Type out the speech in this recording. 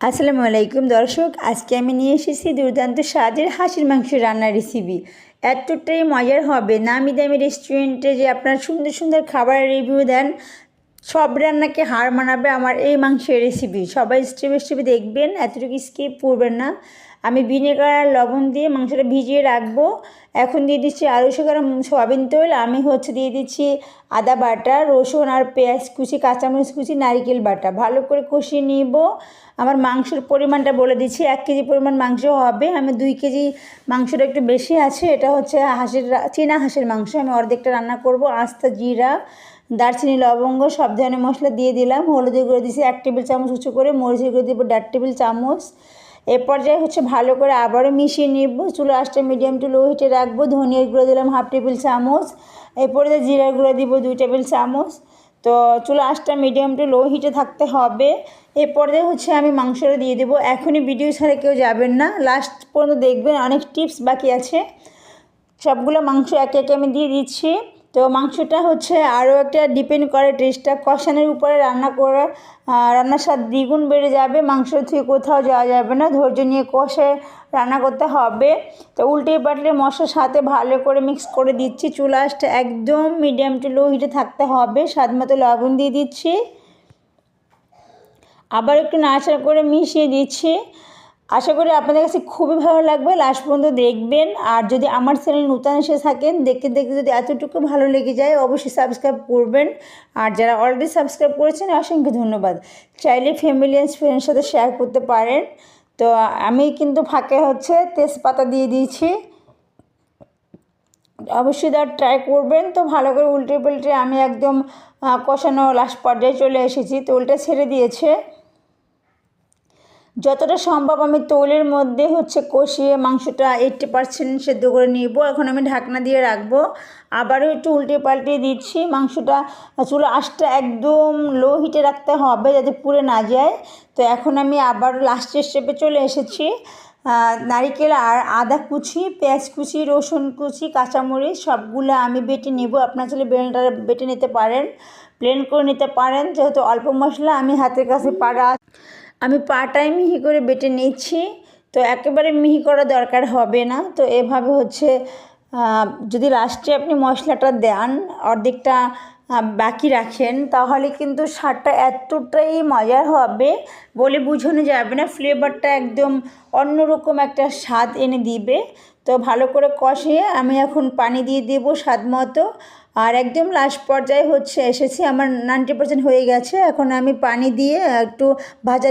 আসসালামু আলাইকুম দর্শক, আজকে আমি নিয়ে এসেছি দুর্দান্ত স্বাদের হাঁসের মাংস রান্নার রেসিপি এতটাই মজার হবে নামি দামি রেস্টুরেন্টে যে আপনার সুন্দর সুন্দর খাবারের রিভিউ দেন, সব রান্নাকে হার মানাবে আমার এই মাংসের রেসিপি সবাই স্টেপ স্টেপে দেখবেন, এতটুকু স্কিপ করবেন না। আমি ভিনেগার আর লবণ দিয়ে মাংসটা ভিজিয়ে রাখব। এখন দিয়ে দিচ্ছি আলু সেখানে সয়াবিন তেল, আমি হচ্ছে দিয়ে দিচ্ছি আদা বাটা, রসুন আর পেঁয়াজ কুচি, কাঁচামরিচ কুচি, নারিকেল বাটা। ভালো করে কষিয়ে নিব। আমার মাংসের পরিমাণটা বলে দিচ্ছি, এক কেজি পরিমাণ মাংস হবে। আমি দুই কেজি মাংসটা একটু বেশি আছে, এটা হচ্ছে হাঁসের চীনা হাঁসের মাংস। আমি অর্ধেকটা রান্না করব। আস্তা, জিরা, দারচিনি, লবঙ্গ, সব ধরনের মশলা দিয়ে দিলাম। হলুদের গুঁড়ো দিয়েছি এক টেবিল চামচ উঁচু করে, মরিচের গুঁড়ো দিব দেড় টেবিল চামচ। এ পর্যায়ে হচ্ছে ভালো করে আবারও মিশিয়ে নিব। চুলো আঁচটা মিডিয়াম টু লো হিটে রাখব। ধনিয়ার গুঁড়ো দিলাম হাফ টেবিল চামচ। এ পর্যায়ে জিরার গুঁড়ো দিব দুই টেবিল চামচ। তো চুলো আঁচটা মিডিয়াম টু লো হিটে থাকতে হবে। এ পর্যায়ে হচ্ছে আমি মাংসটা দিয়ে দেবো। এখনই ভিডিও ছাড়া কেউ যাবেন না। লাস্ট পর্যন্ত দেখবেন অনেক টিপস বাকি আছে। সবগুলো মাংস একে একে আমি দিয়ে দিচ্ছি। তো মাংসটা হচ্ছে আরও একটা ডিপেন্ড করে টেস্টটা কষানোর উপরে রান্না করে রান্নার স্বাদ দ্বিগুণ বেড়ে যাবে। মাংস থেকে কোথাও যাওয়া যাবে না। ধৈর্য নিয়ে কষে রান্না করতে হবে। তো উল্টে পাল্টে মশলার সাথে ভালো করে মিক্স করে দিচ্ছি। চুলাসটা একদম মিডিয়াম টু লো হিটে থাকতে হবে। স্বাদ মতো লবণ দিয়ে দিচ্ছি। আবার একটু নাড়াচাড়া করে মিশিয়ে দিচ্ছি। আশা করি আপনাদের কাছে খুবই ভালো লাগবে। লাস্ট পর্যন্ত দেখবেন। আর যদি আমার চ্যানেল নতুন এসে থাকেন, দেখতে দেখতে যদি এতটুকু ভালো লেগে যায়, অবশ্যই সাবস্ক্রাইব করবেন। আর যারা অলরেডি সাবস্ক্রাইব করেছেন, অসংখ্য ধন্যবাদ। চাইলে ফ্যামিলি অ্যান্ড ফ্রেন্ডের সাথে শেয়ার করতে পারেন। তো আমি কিন্তু ফাঁকে হচ্ছে তেজপাতা দিয়ে দিয়েছি। অবশ্যই তার ট্রাই করবেন। তো ভালো করে উল্টে পাল্টে আমি একদম কষানো লাস্ট পর্যায়ে চলে এসেছি। তো উল্টে ছেড়ে দিয়েছে। যতটা সম্ভব আমি তৈলের মধ্যে হচ্ছে কষিয়ে মাংসটা এইটটি পার্সেন্ট সেদ্ধ করে নিব। এখন আমি ঢাকনা দিয়ে রাখব। আবারও একটু উল্টে পাল্টে দিচ্ছি। মাংসটা চুলো আঁচটা একদম লো হিটে রাখতে হবে যাতে পুড়ে না যায়। তো এখন আমি আবার লাস্টের স্টেপে চলে এসেছি। নারিকেল আর আদা কুচি, পেঁয়াজ কুচি, রসুন কুচি, কাঁচামরিচ সবগুলো আমি বেটে নেব। আপনার চলে ব্লেন্ডার বেটে নিতে পারেন। প্লেন করে নিতে পারেন। যেহেতু অল্প মশলা, আমি হাতের কাছে পাড়া আমি পাটায় মিহি করে বেটে নিচ্ছি, তো একেবারে মিহি করা দরকার হবে না। তো এভাবে হচ্ছে যদি লাস্টে আপনি মশলাটা দেন, অর্ধেকটা বাকি রাখেন, তাহলে কিন্তু স্বাদটা এতটাই মজার হবে বলে বুঝানো যাবে না। ফ্লেভারটা একদম অন্যরকম একটা স্বাদ এনে দিবে। তো ভালো করে কষিয়ে আমি এখন পানি দিয়ে দেবো স্বাদ মতো। আর একদম লাস্ট পর্যায়ে হচ্ছে, এসেছি, আমার নাইনটি পার্সেন্ট হয়ে গেছে। এখন আমি পানি দিয়ে একটু ভাজা